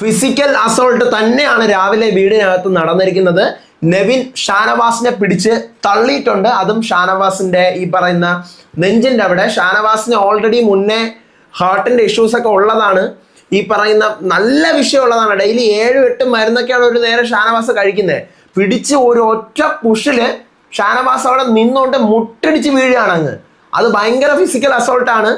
Physical assault തന്നെയാണ് രാവിലെ വീടിനകത്ത് നടന്നിരിക്കുന്നത്. നെവിൻ ഷാനവാസിനെ പിടിച്ച് തള്ളിയിട്ടുണ്ട്. അതും ഷാനവാസിന്റെ ഈ പറയുന്ന നെഞ്ചിന്റെ അവിടെ. ഷാനവാസിന് ഓൾറെഡി മുന്നേ ഹാർട്ടിന്റെ ഇഷ്യൂസ് ഒക്കെ ഉള്ളതാണ്. ഈ പറയുന്ന നല്ല വിഷയമുള്ളതാണ് ഡെയിലി ഏഴും എട്ടും മരുന്നൊക്കെയാണ് ഒരു നേരം ഷാനവാസ് കഴിക്കുന്നത്. പിടിച്ച് ഒരു ഒറ്റ പുഷിൽ ഷാനവാസ് അവിടെ നിന്നുകൊണ്ട് മുട്ടടിച്ച് വീഴുകയാണ് അങ്ങ്. അത് ഭയങ്കര ഫിസിക്കൽ അസോൾട്ടാണ്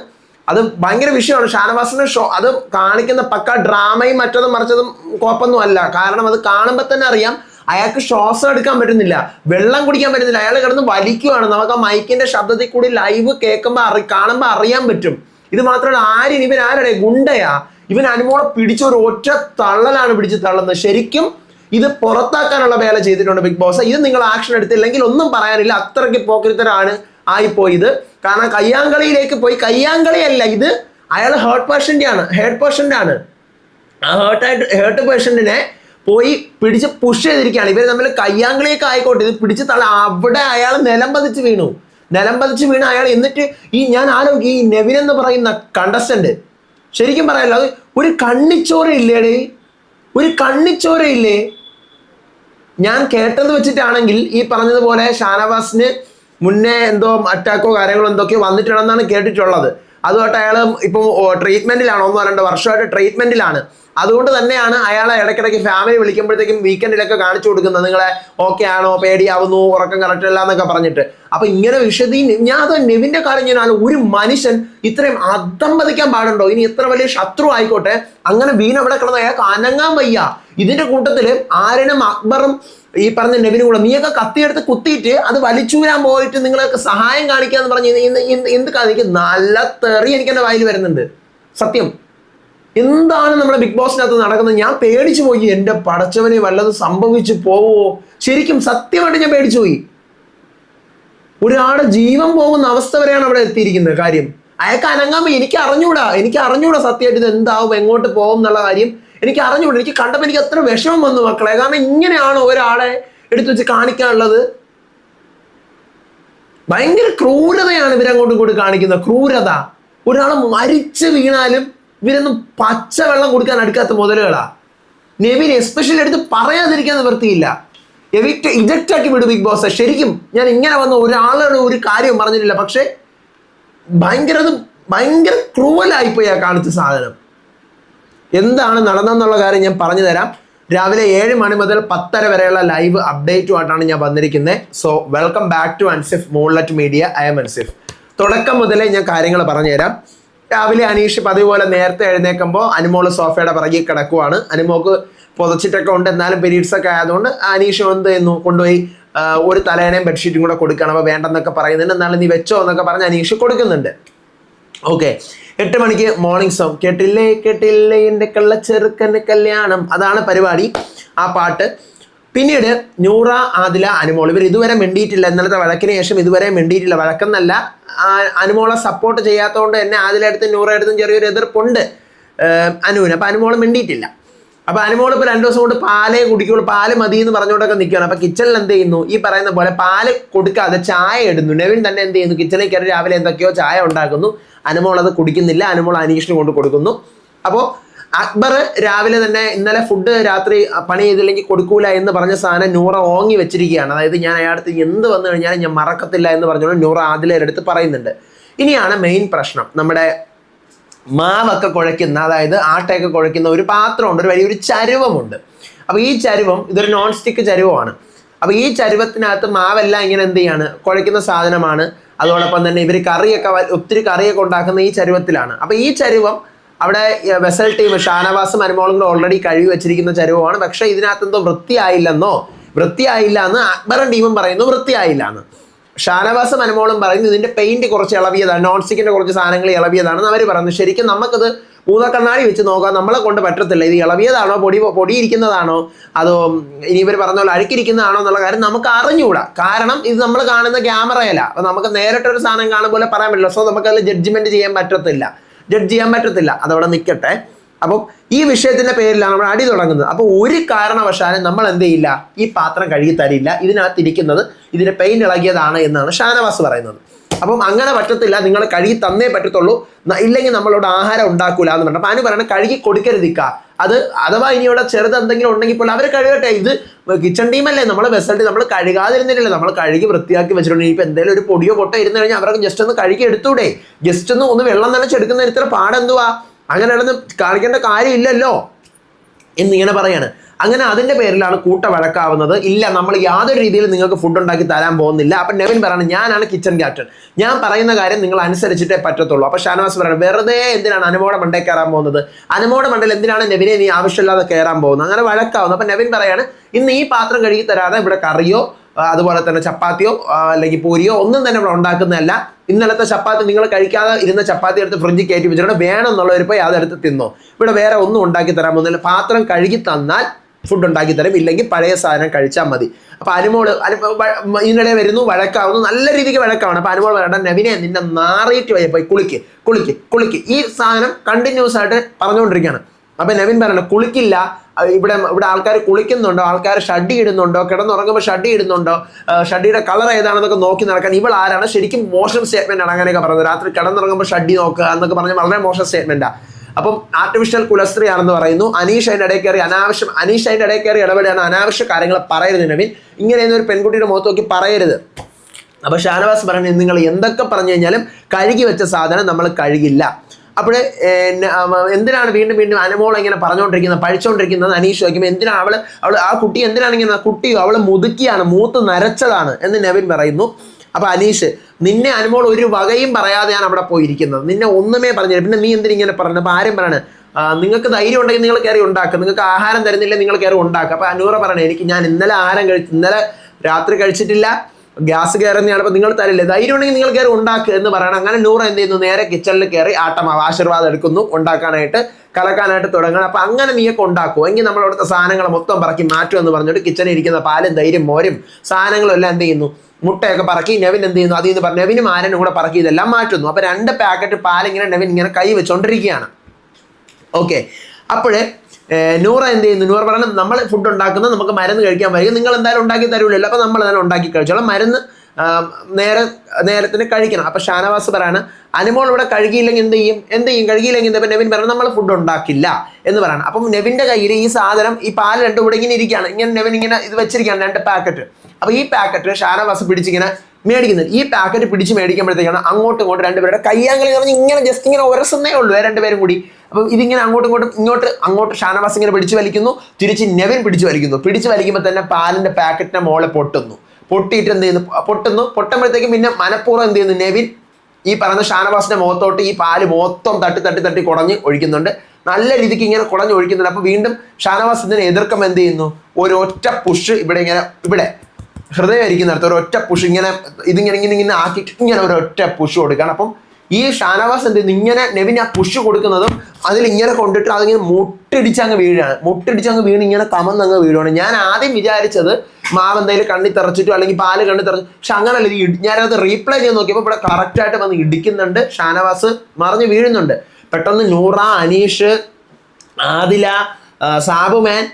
അത് ഭയങ്കര വിഷയമാണ്. ഷാനവാസിന് ഷോ അത് കാണിക്കുന്ന പക്ക ഡ്രാമയും മറ്റതും മറിച്ചതും കുഴപ്പമൊന്നും അല്ല. കാരണം അത് കാണുമ്പോൾ തന്നെ അറിയാം അയാൾക്ക് ശ്വാസം എടുക്കാൻ പറ്റുന്നില്ല. വെള്ളം കുടിക്കാൻ പറ്റുന്നില്ല. അയാൾ കിടന്ന് വലിക്കുവാണ്. നമുക്ക് ആ മൈക്കിന്റെ ശബ്ദത്തിൽ കൂടി ലൈവ് കേൾക്കുമ്പോൾ അറി കാണുമ്പോൾ അറിയാൻ പറ്റും. ഇത് മാത്രമല്ല ആരും ഇവൻ ആരുടെ? ഗുണ്ടയാ. ഇവൻ അനുമോളെ പിടിച്ച ഒരു ഒറ്റ തള്ളലാണ് പിടിച്ച് തള്ളുന്നത്. ശരിക്കും ഇത് പുറത്താക്കാനുള്ള വേല ചെയ്തിട്ടുണ്ട് ബിഗ് ബോസ്. ഇത് നിങ്ങൾ ആക്ഷൻ എടുത്തില്ലെങ്കിൽ ഒന്നും പറയാനില്ല. അത്രയ്ക്ക് പോക്കരുത്തരാണ് ആയിപ്പോയത്. കാരണം കയ്യാങ്കളിയിലേക്ക് പോയി. കയ്യാങ്കളിയല്ല ഇത് അയാൾ ഹേർട്ട് പേഷ്യന്റ് ആണ് ഹേർട്ട് പേഷ്യന്റ് ആണ്. ആ ഹേർട്ടായിട്ട് ഹേർട്ട് പേഷ്യന്റിനെ പോയി പിടിച്ച് പുഷ് ചെയ്തിരിക്കുകയാണ്. ഇവർ തമ്മിൽ കയ്യാങ്കളിയൊക്കെ ആയിക്കോട്ടെ. ഇത് പിടിച്ച് തള്ള അവിടെ അയാൾ നിലം പതിച്ച് വീണു. നിലം പതിച്ച് വീണ് അയാൾ എന്നിട്ട് ഈ ഞാൻ ആലോചിക്കും ഈ നെവിൻ എന്ന് പറയുന്ന കണ്ടസ്റ്റന്റ് ശരിക്കും പറയാലോ അത് ഒരു കണ്ണിച്ചോര ഇല്ലേടേ. ഒരു കണ്ണിച്ചോര ഇല്ലേ? ഞാൻ കേട്ടത് വെച്ചിട്ടാണെങ്കിൽ ഈ പറഞ്ഞതുപോലെ ഷാനവാസിന് മുന്നേ എന്തോ അറ്റാക്കോ കാര്യങ്ങളോ എന്തൊക്കെയോ വന്നിട്ടുണ്ടെന്നാണ് കേട്ടിട്ടുള്ളത്. അതുകൊണ്ട് അയാൾ ഇപ്പം ട്രീറ്റ്മെന്റിലാണ് ഒന്നോ രണ്ടോ വർഷമായിട്ട് ട്രീറ്റ്മെന്റിലാണ് അതുകൊണ്ട് തന്നെയാണ് അയാളെ ഇടയ്ക്കിടയ്ക്ക് ഫാമിലി വിളിക്കുമ്പോഴത്തേക്കും വീക്കെൻഡിലൊക്കെ കാണിച്ചു കൊടുക്കുന്നത്. നിങ്ങളെ ഓക്കെ ആണോ? പേടിയാവുന്നു? ഉറക്കം കറക്റ്റ് അല്ല എന്നൊക്കെ പറഞ്ഞിട്ട്. അപ്പൊ ഇങ്ങനെ വിശദീ ഞാൻ അത് നെവിന്റെ കാര്യം ഞാൻ ഒരു മനുഷ്യൻ ഇത്രയും അധംപതിക്കാൻ പാടുണ്ടോ? ഇനി എത്ര വലിയ ശത്രു ആയിക്കോട്ടെ. അങ്ങനെ വീണവിടെ കിടന്ന് അയാൾക്ക് അനങ്ങാൻ വയ്യ. ഇതിന്റെ കൂട്ടത്തിൽ ആരനും അക്ബറും ഈ പറഞ്ഞ നെവിനും കൂടെ നീയൊക്കെ കത്തിയെടുത്ത് കുത്തിയിട്ട് അത് വലിച്ചൂരാൻ പോയിട്ട് നിങ്ങൾക്ക് സഹായം കാണിക്കുക എന്ന് പറഞ്ഞ് എന്ത് കാണിക്ക നല്ല തെറി എനിക്ക് എന്റെ വായിൽ വരുന്നുണ്ട്. സത്യം. എന്താണ് നമ്മുടെ ബിഗ് ബോസിനകത്ത് നടക്കുന്നത്? ഞാൻ പേടിച്ചു പോയി. എന്റെ പടച്ചവനെ വല്ലതും സംഭവിച്ചു പോവോ? ശരിക്കും സത്യമായിട്ട് ഞാൻ പേടിച്ചു പോയി. ഒരാളുടെ ജീവൻ പോകുന്ന അവസ്ഥ വരെയാണ് അവിടെ എത്തിയിരിക്കുന്നത് കാര്യം. അയാൾക്ക് അനങ്ങാൻ എനിക്ക് അറിഞ്ഞൂടാ. എനിക്ക് അറിഞ്ഞൂടാ സത്യമായിട്ട് ഇത് എന്താവും എങ്ങോട്ട് പോകും എന്നുള്ള കാര്യം. എനിക്ക് അറിഞ്ഞുകൂടെ. എനിക്ക് കണ്ടപ്പോൾ എനിക്ക് അത്ര വിഷമം വന്നു മക്കളെ. കാരണം ഇങ്ങനെയാണ് ഒരാളെ എടുത്തു വെച്ച് കാണിക്കാനുള്ളത്? ഭയങ്കര ക്രൂരതയാണ് ഇവരങ്ങോട്ടും കൂടി കാണിക്കുന്നത്. ക്രൂരത. ഒരാൾ മരിച്ച് വീണാലും ഇവരൊന്നും പച്ചവെള്ളം കൊടുക്കാൻ അടുക്കാത്ത മുതലുകളാ. നെവിൻ എസ്പെഷ്യലി എടുത്ത് പറയാതിരിക്കാൻ നിവൃത്തിയില്ല. എവിറ്റ് ഇജക്റ്റ് ആക്കി വിടും ബിഗ് ബോസ്. ശരിക്കും ഞാൻ ഇങ്ങനെ വന്ന ഒരാളുടെ ഒരു കാര്യം പറഞ്ഞിട്ടില്ല. പക്ഷേ ഭയങ്കര ഭയങ്കര ക്രൂവലായിപ്പോയി ആ കാണിച്ച സാധനം. എന്താണ് നടന്നെന്നുള്ള കാര്യം ഞാൻ പറഞ്ഞു തരാം. രാവിലെ ഏഴ് മണി മുതൽ പത്തര വരെയുള്ള ലൈവ് അപ്ഡേറ്റുമായിട്ടാണ് ഞാൻ വന്നിരിക്കുന്നത് so welcome back to Ansif Moonlet media I'm Ansif തുടക്കം മുതലേ ഞാൻ കാര്യങ്ങൾ പറഞ്ഞുതരാം രാവിലെ അനീഷ് പതിവ് പോലെ നേരത്തെ എഴുന്നേക്കുമ്പോൾ അനുമോൾ സോഫയുടെ പിറകിൽ കിടക്കുവാണ്. അനുമോക്ക് പുതച്ചിട്ടൊക്കെ ഉണ്ട്. എന്നാലും പീരീഡ്സ് ഒക്കെ ആയതുകൊണ്ട് അനീഷ് എന്ത് ചെയ്യുന്നു? കൊണ്ടുപോയി ഒരു തലേനയും ബെഡ്ഷീറ്റും കൂടെ കൊടുക്കണം അപ്പോൾ വേണ്ടെന്നൊക്കെ പറയുന്നുണ്ട്. എന്നാലും നീ വെച്ചോ എന്നൊക്കെ പറഞ്ഞ് അനീഷ് കൊടുക്കുന്നുണ്ട്. ഓക്കെ എട്ട് മണിക്ക് മോർണിംഗ് സോങ് കേട്ടില്ലേ? കേട്ടില്ലേ? എന്റെ കള്ളച്ചെറുക്കന്റെ കല്യാണം. അതാണ് പരിപാടി. ആ പാട്ട്. പിന്നീട് നൂറ ആദില അനുമോൾ. ഇവർ ഇതുവരെ മിണ്ടിയിട്ടില്ല. ഇന്നലത്തെ വഴക്കിന് ശേഷം ഇതുവരെ മിണ്ടിയിട്ടില്ല. വഴക്കെന്നല്ല. അനുമോളെ സപ്പോർട്ട് ചെയ്യാത്തതുകൊണ്ട് തന്നെ ആദിലടുത്തും നൂറ അടുത്തും ചെറിയൊരു എതിർപ്പുണ്ട്. അനുവിന്. അപ്പം അനുമോൾ മിണ്ടിയിട്ടില്ല. അപ്പൊ അനുമോൾ ഇപ്പൊ രണ്ടു ദിവസം കൊണ്ട് പാലേ കുടിക്കുള്ളൂ. പാൽ മതി എന്ന് പറഞ്ഞുകൊണ്ടൊക്കെ നിൽക്കുകയാണ് അപ്പൊ കിച്ചണിൽ എന്ത് ചെയ്യുന്നു ഈ പറയുന്ന പോലെ പാൽ കൊടുക്കാതെ ചായ ഇടുന്നു. നെവിൻ തന്നെ എന്ത് ചെയ്യുന്നു? കിച്ചണിൽ കയറി രാവിലെ എന്തൊക്കെയോ ചായ ഉണ്ടാക്കുന്നു. അനുമോൾ അത് കുടിക്കുന്നില്ല. അനുമോൾ അനീഷിന് കൊണ്ട് കൊടുക്കുന്നു. അപ്പോൾ അക്ബർ രാവിലെ തന്നെ ഇന്നലെ ഫുഡ് രാത്രി പണി ചെയ്തില്ലെങ്കിൽ കൊടുക്കൂല എന്ന് പറഞ്ഞ സാധനം നൂറ ഓങ്ങി വെച്ചിരിക്കുകയാണ്. അതായത് ഞാൻ അയാളടുത്ത് എന്ത് വന്നു കഴിഞ്ഞാലും ഞാൻ മറക്കത്തില്ല എന്ന് പറഞ്ഞുകൊണ്ട് നൂറ അടുത്ത് പറയുന്നുണ്ട്. ഇനിയാണ് മെയിൻ പ്രശ്നം. നമ്മുടെ മാവൊക്കെ കുഴയ്ക്കുന്ന അതായത് ആട്ടയൊക്കെ കുഴയ്ക്കുന്ന ഒരു പാത്രമുണ്ട് ഒരു വലിയൊരു ചരുവമുണ്ട്. അപ്പോൾ ഈ ചരുവം ഇതൊരു നോൺ സ്റ്റിക്ക് ചരുവമാണ്. അപ്പോൾ ഈ ചരുവത്തിനകത്ത് മാവെല്ലാം ഇങ്ങനെ എന്ത് ചെയ്യാണ്? കുഴയ്ക്കുന്ന സാധനമാണ്. അതോടൊപ്പം തന്നെ ഇവർ കറിയൊക്കെ ഒത്തിരി കറിയൊക്കെ ഉണ്ടാക്കുന്ന ഈ ചരുവത്തിലാണ്. അപ്പോൾ ഈ ചരുവം അവിടെ വെസൽ ടീം ഷാനവാസും അനുമോളും കൂടെ ഓൾറെഡി കഴുകി വെച്ചിരിക്കുന്ന ചരുവമാണ്. പക്ഷേ ഇതിനകത്ത് എന്തോ വൃത്തിയായില്ലെന്നോ വൃത്തിയായില്ല എന്ന് അക്ബറും ടീമും പറയുന്നു വൃത്തിയായില്ല എന്ന്. ഷാനവാസും അനുമോളും പറയുന്നു ഇതിന്റെ പെയിന്റ് കുറച്ച് ഇളവിയതാണ്. നോൺ സ്റ്റിക്കിന്റെ കുറച്ച് സാധനങ്ങൾ ഇളവിയതാണെന്ന് അവർ പറഞ്ഞു ശരിക്കും നമുക്കത് ഭൂതക്കണ്ണാടി വെച്ച് നോക്കാം. നമ്മളെ കൊണ്ട് പറ്റത്തില്ല. ഇത് ഇളവിയതാണോ? പൊടി പൊടിയിരിക്കുന്നതാണോ? അതോ ഇനി ഇവർ പറഞ്ഞ പോലെ അഴുക്കിരിക്കുന്നതാണോ എന്നുള്ള കാര്യം നമുക്ക് അറിഞ്ഞുകൂടാ. കാരണം ഇത് നമ്മൾ കാണുന്ന ക്യാമറയല്ല. അപ്പൊ നമുക്ക് നേരിട്ടൊരു സാധനം കാണുമ്പോൾ പറയാൻ പറ്റില്ല. സോ നമുക്കതിൽ ജഡ്ജ്മെന്റ് ചെയ്യാൻ പറ്റത്തില്ല. ജഡ്ജ് ചെയ്യാൻ പറ്റത്തില്ല. അതവിടെ നിൽക്കട്ടെ അപ്പം ഈ വിഷയത്തിന്റെ പേരിലാണ് നമ്മൾ അടി തുടങ്ങുന്നത്. അപ്പോൾ ഒരു കാരണവശാലും നമ്മൾ എന്ത് ചെയ്യില്ല? ഈ പാത്രം കഴുകി തരില്ല ഇതിനകത്ത് ഇരിക്കുന്നത് ഇതിന്റെ പെയിന്റ് ഇളകിയതാണ് എന്നാണ് ഷാനവാസ് പറയുന്നത്. അപ്പം അങ്ങനെ പറ്റത്തില്ല. നിങ്ങൾ കഴുകി തന്നേ പറ്റത്തുള്ളൂ. ഇല്ലെങ്കിൽ നമ്മളോട് ആഹാരം ഉണ്ടാക്കൂല എന്ന് പറഞ്ഞപ്പോൾ അനു പറയണം കഴുകി കൊടുക്കരുതിക്ക. അത് അഥവാ ഇനി ഇവിടെ ചെറുത് എന്തെങ്കിലും ഉണ്ടെങ്കിൽ പോലും അവർ കഴുകട്ടെ. ഇത് കിച്ചൺ ടീമല്ലേ നമ്മൾ വെസൽട്ട് നമ്മൾ കഴുകാതിരുന്നില്ലല്ലോ. നമ്മൾ കഴുകി വൃത്തിയാക്കി വെച്ചിട്ടുണ്ട്. ഇപ്പൊ എന്തെങ്കിലും ഒരു പൊടിയോ പൊട്ടോ ഇരുന്ന് കഴിഞ്ഞാൽ അവർക്ക് ജസ്റ്റ് ഒന്ന് കഴുകി എടുത്തൂടെ? ജസ്റ്റ് ഒന്ന് ഒന്ന് വെള്ളം നനച്ചെടുക്കുന്നതിന് ഇത്ര പാടെന്തുവാ? അങ്ങനെയാണെന്ന് കാണിക്കേണ്ട കാര്യമില്ലല്ലോ എന്നിങ്ങനെ പറയാണ്. അങ്ങനെ അതിന്റെ പേരിലാണ് കൂട്ട വഴക്കാവുന്നത്. ഇല്ല നമ്മൾ യാതൊരു രീതിയിൽ നിങ്ങൾക്ക് ഫുഡ് ഉണ്ടാക്കി തരാൻ പോകുന്നില്ല. അപ്പൊ നെവിൻ പറയണം ഞാനാണ് കിച്ചൺ ക്യാപ്റ്റൻ ഞാൻ പറയുന്ന കാര്യം നിങ്ങൾ അനുസരിച്ചിട്ടേ പറ്റത്തുള്ളൂ. അപ്പൊ ഷാനവാസ് പറയണം വെറുതെ എന്തിനാണ് അനുമോടെ മണ്ടേ കയറാൻ പോകുന്നത്? അനുമോടെ മണ്ടയിൽ എന്തിനാണ് നെവിനെ നീ ആവശ്യമില്ലാതെ കയറാൻ പോകുന്നത്? അങ്ങനെ വഴക്കാവുന്നു. അപ്പൊ നെവിൻ പറയാണ് ഇന്ന് ഈ പാത്രം കഴുകി തരാതെ ഇവിടെ കറിയോ അതുപോലെ തന്നെ ചപ്പാത്തിയോ അല്ലെങ്കിൽ പൂരിയോ ഒന്നും തന്നെ ഇവിടെ ഉണ്ടാക്കുന്നതല്ല. ഇന്നലത്തെ ചപ്പാത്തി നിങ്ങൾ കഴിക്കാതെ ഇരുന്ന ചപ്പാത്തി എടുത്ത് ഫ്രിഡ്ജിൽ കയറ്റി വെച്ചിട്ട് വേണം എന്നുള്ളവർ പോയി അതെടുത്ത് തിന്നോ. ഇവിടെ വേറെ ഒന്നും ഉണ്ടാക്കി തരാൻ പോകുന്നില്ല. പാത്രം കഴുകി തന്നാൽ ഫുഡ് ഉണ്ടാക്കി തരും. ഇല്ലെങ്കിൽ പഴയ സാധനം കഴിച്ചാൽ മതി. അപ്പൊ അനുമോൾ ഇതിനിടെ വരുന്നു വഴക്കാവുന്നു. നല്ല രീതിക്ക് വഴക്കാവണം അപ്പൊ അനുമോൾ വേണ്ട നവിനെ നിന്നെ നാറിയിട്ട് വയ്യ. പോയി കുളിക്ക് കുളിക്ക് കുളിക്ക്. ഈ സാധനം കണ്ടിന്യൂസ് ആയിട്ട് പറഞ്ഞുകൊണ്ടിരിക്കുകയാണ്. അപ്പൊ നവീൻ പറയണം കുളിക്കില്ല. ഇവിടെ ഇവിടെ ആൾക്കാർ കുളിക്കുന്നുണ്ടോ? ആൾക്കാർ ഷഡ്ഡി ഇടുന്നുണ്ടോ കിടന്നുറങ്ങുമ്പോൾ ഷഡ്ഡി ഇടുന്നുണ്ടോ ഷഡിയുടെ കളർ ഏതാണെന്നൊക്കെ നോക്കി നടക്കാൻ ഇവൾ ആരാണ്? ശരിക്കും മോശം സ്റ്റേറ്റ്മെന്റ് ആണ് അങ്ങനെയൊക്കെ പറഞ്ഞത് രാത്രി കിടന്നുറങ്ങുമ്പോൾ ഷഡ്ഡി നോക്കുക എന്നൊക്കെ പറഞ്ഞാൽ വളരെ മോശം സ്റ്റേറ്റ്മെന്റാ. അപ്പം ആർട്ടിഫിഷ്യൽ കുലസ്ത്രീ ആണെന്ന് പറയുന്നു. അനീഷ് അതിന്റെ ഇടയിൽ കയറി അനാവശ്യം അനീഷ് അതിന്റെ ഇടയിൽ കയറി ഇടപെടുകയാണ്. അനാവശ്യ കാര്യങ്ങൾ പറയരുത് നവീൻ. ഒരു പെൺകുട്ടിയുടെ മുഖത്ത് നോക്കി പറയരുത്. അപ്പൊ ഷാനവാസ് പറഞ്ഞു നിങ്ങൾ എന്തൊക്കെ പറഞ്ഞു കഴിഞ്ഞാലും കഴുകി വെച്ച സാധനം നമ്മൾ കഴുകില്ല. അപ്പോഴേ എന്തിനാണ് വീണ്ടും വീണ്ടും അനമോൾ ഇങ്ങനെ പറഞ്ഞുകൊണ്ടിരിക്കുന്നത് പഴിച്ചുകൊണ്ടിരിക്കുന്നത് അനീഷ് ചോദിക്കുമ്പോൾ എന്തിനാണ് അവൾ അവൾ ആ കുട്ടി എന്തിനാണ് ഇങ്ങനെ കുട്ടി അവൾ മുതുക്കിയാണ് മൂത്ത് നരച്ചതാണ് എന്ന് നവിൻ പറയുന്നു. അപ്പൊ അനീഷ് നിന്നെ അനുമോൾ ഒരു വകയും പറയാതെയാണ് അവിടെ പോയിരിക്കുന്നത്. നിന്നെ ഒന്നുമേ പറഞ്ഞില്ല. പിന്നെ നീ എന്തിനിങ്ങനെ പറഞ്ഞു അപ്പൊ ആരും പറയണേ നിങ്ങൾക്ക് ധൈര്യം ഉണ്ടെങ്കിൽ നിങ്ങൾ കയറി ഉണ്ടാക്കുക നിങ്ങൾക്ക് ആഹാരം തരുന്നില്ല നിങ്ങൾ കയറി ഉണ്ടാക്കുക അപ്പൊ അനൂറ പറയണേ എനിക്ക് ഞാൻ ഇന്നലെ ആഹാരം കഴിച്ച് ഇന്നലെ രാത്രി കഴിച്ചിട്ടില്ല. ഗ്യാസ് കയറുന്നതാണ് അപ്പൊ നിങ്ങൾ തരില്ല? ധൈര്യം ഉണ്ടെങ്കിൽ നിങ്ങൾ കയറി ഉണ്ടാക്കുക എന്ന് പറയണം. അങ്ങനെ നൂറ് എന്ത് ചെയ്യുന്നു? നേരെ കിച്ചണിൽ കയറി ആട്ടമാവ് ആശീർവാദം എടുക്കുന്നു. ഉണ്ടാക്കാനായിട്ട് കലക്കാനായിട്ട് തുടങ്ങണം. അപ്പൊ അങ്ങനെ നീയൊക്കെ ഉണ്ടാക്കും എങ്കിൽ നമ്മൾ അവിടുത്തെ സാധനങ്ങൾ മൊത്തം പറക്കി മാറ്റും എന്ന് പറഞ്ഞിട്ട് കിച്ചണിൽ ഇരിക്കുന്ന പാലും തൈരും മോരും സാധനങ്ങളും എല്ലാം എന്ത് ചെയ്യുന്നു? മുട്ടയൊക്കെ പറക്കി നെവിൻ എന്ത് ചെയ്യുന്നു? അതിൽ നിന്ന് പറഞ്ഞു നെവിനും ആരനും കൂടെ പറക്കി ഇതെല്ലാം മാറ്റുന്നു. അപ്പൊ രണ്ട് പാക്കറ്റ് പാലിങ്ങനെ നെവിൻ ഇങ്ങനെ കൈ വെച്ചോണ്ടിരിക്കുകയാണ്. ഓക്കെ. അപ്പോഴേ നൂറ എന്ത് ചെയ്യുന്നു? നൂറ പറഞ്ഞാൽ നമ്മൾ ഫുഡ് ഉണ്ടാക്കുന്നത് നമുക്ക് മരുന്ന് കഴിക്കാൻ പറ്റും നിങ്ങൾ എന്തായാലും ഉണ്ടാക്കി തരൂലല്ലോ. അപ്പോൾ നമ്മൾ തന്നെ ഉണ്ടാക്കി കഴിച്ചോളാം മരുന്ന് നേരെ നേരത്തിന് കഴിക്കണം. അപ്പോൾ ഷാനവാസ് പറയാണ് അനുമോൾ ഇവിടെ കഴുകിയില്ലെങ്കിൽ എന്ത് ചെയ്യും? എന്ത് ചെയ്യും? കഴുകിയില്ലെങ്കിൽ എന്താ നെവിൻ പറയണം നമ്മൾ ഫുഡ് ഉണ്ടാക്കില്ല എന്ന് പറയണം. അപ്പം നെവിന്റെ കയ്യിൽ ഈ സാധനം ഈ പാൽ രണ്ടും ഇവിടെ ഇങ്ങനെ ഇരിക്കുകയാണ്. ഇങ്ങനെ നെവിൻ ഇങ്ങനെ ഇത് വെച്ചിരിക്കുകയാണ് രണ്ട് പാക്കറ്റ് അപ്പോൾ ഈ പാക്കറ്റ് ഷാനവാസ് പിടിച്ചിങ്ങനെ മേടിക്കുന്നത് ഈ പാക്കറ്റ് പിടിച്ച് മേടിക്കുമ്പോഴത്തേക്കാണ് അങ്ങോട്ടും ഇങ്ങോട്ടും രണ്ടുപേരുടെ കയ്യാങ്കളി പറഞ്ഞ് ഇങ്ങനെ ജസ്റ്റ് ഇങ്ങനെ ഉരസുന്നേ ഉള്ളൂ. രണ്ടുപേരും കൂടി. അപ്പം ഇതിങ്ങനെ അങ്ങോട്ടും ഇങ്ങോട്ടും ഇങ്ങോട്ട് അങ്ങോട്ട് ഷാനവാസ് ഇങ്ങനെ പിടിച്ചു വലിക്കുന്നു. തിരിച്ച് നെവിൻ പിടിച്ചു വലിക്കുന്നു. പിടിച്ചു വലിക്കുമ്പോൾ തന്നെ പാലിന്റെ പാക്കറ്റിന്റെ മോളെ പൊട്ടുന്നു. പൊട്ടിയിട്ട് എന്ത് ചെയ്യുന്നു? പൊട്ടുന്നു. പൊട്ടുമ്പോഴത്തേക്കും പിന്നെ മനഃപൂർവം എന്ത് ചെയ്യുന്നു? നെവിൻ ഈ പറയുന്ന ഷാനവാസിന്റെ മുഖത്തോട്ട് ഈ പാൽ മൊത്തം തട്ടി തട്ടി തട്ടി കുടഞ്ഞ് ഒഴിക്കുന്നുണ്ട്. നല്ല രീതിക്ക് ഇങ്ങനെ കുടഞ്ഞ് ഒഴിക്കുന്നുണ്ട്. അപ്പോൾ വീണ്ടും ഷാനവാസ് ഇതിനെ എതിർക്കം എന്ത് ചെയ്യുന്നു? ഒരൊറ്റ പുഷ് ഇവിടെ ഇങ്ങനെ ഇവിടെ ഹൃദയം ഇരിക്കുന്നിടത്ത് ഒരൊറ്റ പുഷ് ഇങ്ങനെ ഇതിങ്ങനെ ഇങ്ങനെ ഇങ്ങനെ ആക്കിയിട്ട് ഇങ്ങനെ ഒരൊറ്റ പുഷ് കൊടുക്കുകയാണ്. അപ്പം ഈ ഷാനവാസ് എന്ത് ഇങ്ങനെ നെവിൻ ആ പുഷ് കൊടുക്കുന്നതും അതിൽ ഇങ്ങനെ കൊണ്ടിട്ട് അതിങ്ങനെ മുട്ടിടിച്ച് അങ്ങ് വീഴാണ് മുട്ടിടിച്ച് അങ്ങ് വീണ് ഇങ്ങനെ കമന്ന് അങ്ങ് വീഴുവാണ്. ഞാൻ ആദ്യം വിചാരിച്ചത് മാവ് എന്തെങ്കിലും കണ്ണി തെറച്ചിട്ടോ അല്ലെങ്കിൽ പാൽ കണ്ണി തെറച്ചു പക്ഷെ അങ്ങനല്ല ഞാനത് റീപ്ലൈ ചെയ്ത് നോക്കിയപ്പോൾ ഇവിടെ കറക്റ്റായിട്ട് വന്ന് ഇടിക്കുന്നുണ്ട്. ഷാനവാസ് മറിഞ്ഞ് വീഴുന്നുണ്ട്. പെട്ടെന്ന് നൂറ അനീഷ് ആദില സാബുമാൻ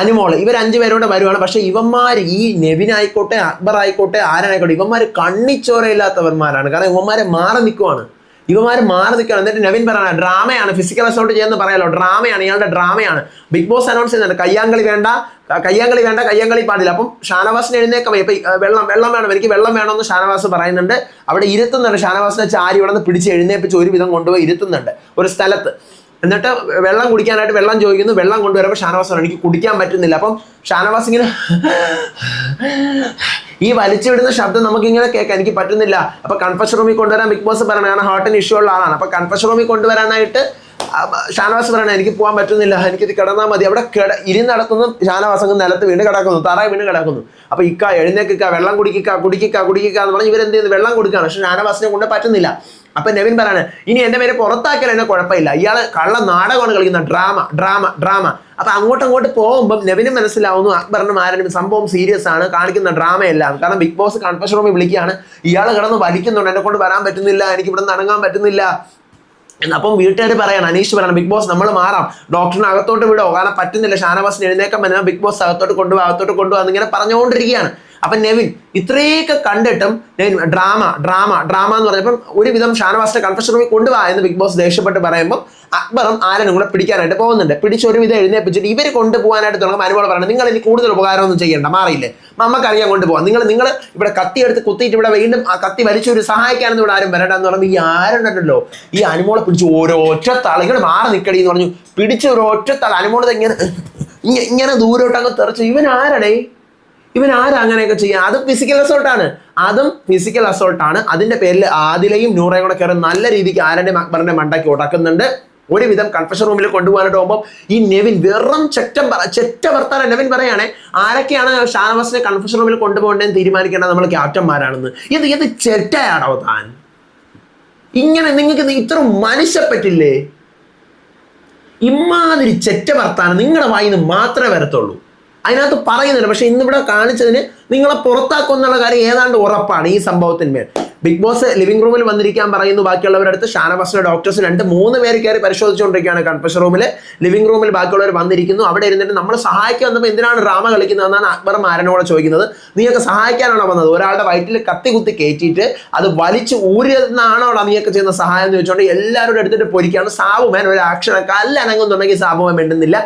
അനുമോൾ ഇവർ അഞ്ചു പേരോടെ വരുവാണ്. പക്ഷെ ഇവന്മാർ ഈ നെവിൻ ആയിക്കോട്ടെ അക്ബർ ആയിക്കോട്ടെ ആരായിക്കോട്ടെ ഇവന്മാർ കണ്ണിച്ചോരയില്ലാത്തവന്മാരാണ്. കാരണം ഇവന്മാരെ മാറി നിൽക്കുവാണ് ഇവന്മാർ മാറി നിൽക്കണം എന്നിട്ട് നവീൻ പറയണ ഡ്രാമയാണ് ഫിസിക്കൽ അസോൾട്ട് ചെയ്യുന്നത് പറയാലോ. ഡ്രാമയാണ് ഇയാളുടെ ഡ്രാമയാണ്. ബിഗ് ബോസ് അനൗൺസ് ചെയ്യുന്നുണ്ട് കയ്യാങ്കളി വേണ്ട കയ്യാങ്കളി വേണ്ട കയ്യാങ്കളി പാടില്ല. അപ്പം ഷാനവാസിന് എഴുന്നേക്കാൻ വയ്യ. ഇപ്പൊ വെള്ളം വെള്ളം വേണം എനിക്ക് വെള്ളം വേണമെന്ന് ഷാനവാസ് പറയുന്നുണ്ട്. അവിടെ ഇരുത്തുന്നുണ്ട്. ഷാനവാസിനെ ചാരി ഇവിടെ നിന്ന് പിടിച്ച് എഴുന്നേപ്പിച്ച് ഒരു വിധം കൊണ്ടുപോയി ഇരുത്തുന്നുണ്ട് ഒരു സ്ഥലത്ത്. എന്നിട്ട് വെള്ളം കുടിക്കാനായിട്ട് വെള്ളം ചോദിക്കുന്നു. വെള്ളം കൊണ്ടുവരുമ്പോൾ ഷാനവാസ് എനിക്ക് കുടിക്കാൻ പറ്റുന്നില്ല. അപ്പം ഷാനവാസ് ഇങ്ങനെ ഈ വലിച്ചുവിടുന്ന ശബ്ദം നമുക്ക് ഇങ്ങനെ കേൾക്കാം. എനിക്ക് പറ്റുന്നില്ല. അപ്പൊ കൺഫഷൻ റൂമിൽ കൊണ്ടുവരാൻ ബിഗ് ബോസ് പറയണം. കാരണം ഹാർട്ടിന് ഇഷ്യൂ ഉള്ള ആളാണ്. അപ്പൊ കൺഫഷൻ റൂമിൽ കൊണ്ടുവരാനായിട്ട് ഷാനവാസ് പറയണ എനിക്ക് പോകാൻ പറ്റുന്നില്ല. എനിക്കിത് കിടന്നാൽ മതി. അവിടെ കിട ഇരുന്നടക്കുന്നു ഷാനവാസ് അങ്ങ് നിലത്ത് വീണ് കിടക്കുന്നു. തറ വീണ് കിടക്കുന്നു. അപ്പൊ ഇക്ക എഴുന്നേക്കിക്ക വെള്ളം കുടിക്കുക കുടിക്കുക കുടിക്കുക എന്ന് പറഞ്ഞാൽ ഇവരെന്ത് ചെയ്യുന്നു? വെള്ളം കൊടുക്കുകയാണ്. പക്ഷെ ഷാനവാസിനെ കൊണ്ട് പറ്റുന്നില്ല. അപ്പൊ നെവിൻ പറയാണ് ഇനി എന്റെ പേര് പുറത്താക്കിയാൽ എന്നെ കുഴപ്പമില്ല. ഇയാൾ കള്ള നാടകമാണ് കളിക്കുന്ന. Drama drama drama. അപ്പൊ അങ്ങോട്ടും അങ്ങോട്ട് പോകുമ്പോൾ നെവിനും മനസ്സിലാവുന്നു അക്ബറിനും ആരെങ്കിലും സംഭവം സീരിയസ് ആണ് കാണിക്കുന്ന ഡ്രാമയല്ല കാരണം ബിഗ് ബോസ് കൺഫഷൻ റൂമിൽ വിളിക്കുകയാണ് ഇയാൾ കിടന്ന് വലിക്കുന്നുണ്ട് എന്നെ കൊണ്ട് വരാൻ പറ്റുന്നില്ല എനിക്ക് ഇവിടെ നിന്ന് പറ്റുന്നില്ല. അപ്പം വീട്ടുകാർ പറയണം അനീഷ് പറയണം ബിഗ് ബോസ് നമ്മൾ മാറാം. ഡോക്ടറിന് അകത്തോട്ട് വിടോ കാരണം പറ്റുന്നില്ല ഷാനവാസിന് എഴുന്നേക്കാൻ പറ്റുന്ന ബിഗ് ബോസ് അകത്തോട്ട് കൊണ്ടുപോകാം അകത്തോട്ട് കൊണ്ടുപോകാം എന്നിങ്ങനെ പറഞ്ഞുകൊണ്ടിരിക്കുകയാണ്. അപ്പൊ നെവിൻ ഇത്രയൊക്കെ കണ്ടിട്ടും ഡ്രാമ ഡ്രാമ ഡ്രാമ എന്ന് പറഞ്ഞപ്പം ഒരുവിധം ഷാനവാസിന്റെ കൺഫഷൻ റൂമിൽ കൊണ്ടുപോകാ എന്ന് ബിഗ് ബോസ് ദേഷ്യപ്പെട്ട് പറയുമ്പോൾ അക്ബറും ആരനും കൂടെ പിടിക്കാനായിട്ട് പോകുന്നുണ്ട്. പിടിച്ച് ഒരു വിധം എഴുന്നേപ്പിച്ചിട്ട് ഇവർ കൊണ്ടുപോകാനായിട്ട് തുടങ്ങുമ്പോൾ അനുഭവം പറയുന്നത് നിങ്ങൾ ഇനി കൂടുതൽ ഉപകാരമൊന്നും ചെയ്യേണ്ട മാറിയില്ലേ? നമുക്കറിയാൻ കൊണ്ടുപോകാം. നിങ്ങൾ നിങ്ങൾ ഇവിടെ കത്തി എടുത്ത് കുത്തിയിട്ട് ഇവിടെ വീണ്ടും ആ കത്തി വലിച്ചൊരു സഹായിക്കാനൊന്നും ഇവിടെ ആരും വരണ്ട എന്ന് പറയുമ്പോൾ ഈ ആരുണ്ടല്ലോ? ഈ അനുമോളെ പിടിച്ച് ഓരോ ഒറ്റ ഇങ്ങനെ മാറി നിൽക്കടി എന്ന് പറഞ്ഞു. പിടിച്ച് ഒരു തള അനുമോളത് ഇങ്ങനെ ഇങ്ങ- ഇങ്ങനെ ദൂരോട്ടങ്ങ് തെറിച്ചു. ഇവൻ ആരടേ? ഇവൻ ആരാ അങ്ങനെയൊക്കെ ചെയ്യുക അത് ഫിസിക്കൽ അസോൾട്ടാണ് അതും ഫിസിക്കൽ അസോൾട്ടാണ് അതിന്റെ പേരിൽ ആദിലയും നൂറയും കൂടെ കയറി നല്ല രീതിക്ക് ആരന്റെ അക്ബറിന്റെ മണ്ടയ്ക്ക് ഉടക്കുന്നുണ്ട്. ഒരുവിധം കൺഫഷൻ റൂമിൽ കൊണ്ടുപോകാനായിട്ട് പോകുമ്പോൾ ഈ നെവിൻ വെറും ചെറ്റം പറ ചെറ്റ വർത്താനം നെവിൻ പറയുകയാണെ ആരൊക്കെയാണ് ഷാനവാസിനെ കൺഫഷൻ റൂമിൽ കൊണ്ടുപോകേണ്ടതെന്ന് തീരുമാനിക്കേണ്ടത് നമ്മൾ ക്യാപ്റ്റന്മാരാണെന്ന്. ഇത് ഇത് ചെറ്റയാണോ താൻ? ഇങ്ങനെ നിങ്ങൾക്ക് ഇത്ര മനുഷ്യപ്പറ്റില്ലേ ഇമാതിരി ചെറ്റ വർത്താനം നിങ്ങളുടെ വായിന്ന് മാത്രമേ വരത്തുള്ളൂ. അതിനകത്ത് പറയുന്നുണ്ട്. പക്ഷെ ഇന്നിവിടെ കാണിച്ചതിന് നിങ്ങളെ പുറത്താക്കുമെന്നുള്ള കാര്യം ഏതാണ്ട് ഉറപ്പാണ് ഈ സംഭവത്തിന്മേൽ. ബിഗ് ബോസ് ലിവിംഗ് റൂമിൽ വന്നിരിക്കാൻ പറയുന്നു. ബാക്കിയുള്ളവരുടെ അടുത്ത് ഷാനവാസിന്റെ ഡോക്ടേഴ്സ് രണ്ട് മൂന്ന് പേര് കയറി പരിശോധിച്ചുകൊണ്ടിരിക്കുകയാണ്. കൺഫഷൻ റൂമിൽ ലിവിംഗ് റൂമിൽ ബാക്കിയുള്ളവർ വന്നിരിക്കുന്നു. അവിടെ ഇരുന്നിട്ട് നമ്മൾ സഹായിക്കാൻ വന്നപ്പോൾ എന്തിനാണ് ഡ്രാമ കളിക്കുന്നതെന്നാണ് അക്ബർ മാരനോട് ചോദിക്കുന്നത്. നീയൊക്കെ സഹായിക്കാനാണോ വന്നത്? ഒരാളുടെ വയറ്റിൽ കത്തി കുത്തി കയറ്റിയിട്ട് അത് വലിച്ച് ഊരിയെന്നാണോ നീയൊക്കെ ചെയ്യുന്ന സഹായം എന്ന് ചോദിച്ചുകൊണ്ട് എല്ലാവരും എടുത്തിട്ട് പൊരിക്കുകയാണ്. സാവുമാൻ ഒരു അക്ഷരം കല്ലനങ്ങുന്നുണ്ടെങ്കിൽ സാവുമാൻ മിണ്ടുന്നില്ല.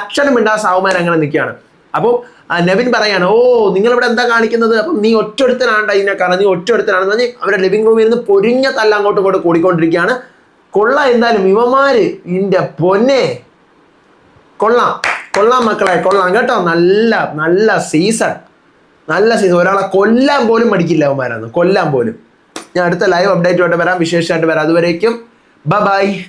അക്ഷരം മിണ്ടാ സാവുമാൻ അങ്ങനെ നിൽക്കുകയാണ്. അപ്പോൾ നെവിൻ പറയാണ് ഓ നിങ്ങൾ ഇവിടെ എന്താ കാണിക്കുന്നത്? അപ്പം നീ ഒറ്റൊരുത്തനാണ്ട ഇതിനെ കാണാൻ നീ ഒറ്റൊരുത്തനാണെന്ന് പറഞ്ഞ് അവരുടെ ലിവിംഗ് റൂമിൽ നിന്ന് പൊരിഞ്ഞ തല്ല അങ്ങോട്ടും ഇങ്ങോട്ട് കൂടിക്കൊണ്ടിരിക്കുകയാണ്. കൊള്ള എന്തായാലും ഇവന്മാര് ഇന്റെ പൊന്നെ. കൊള്ളാം കൊള്ളാം മക്കളെ കൊള്ളാം കേട്ടോ. നല്ല നല്ല സീസൺ നല്ല സീസൺ ഒരാളെ കൊല്ലാൻ പോലും മടിക്കില്ല അവന്മാരാന്ന് കൊല്ലാൻ പോലും. ഞാൻ അടുത്ത ലൈവ് അപ്ഡേറ്റുമായിട്ട് വരാം. വിശേഷമായിട്ട് വരാം. അതുവരേക്കും. ബ ബൈ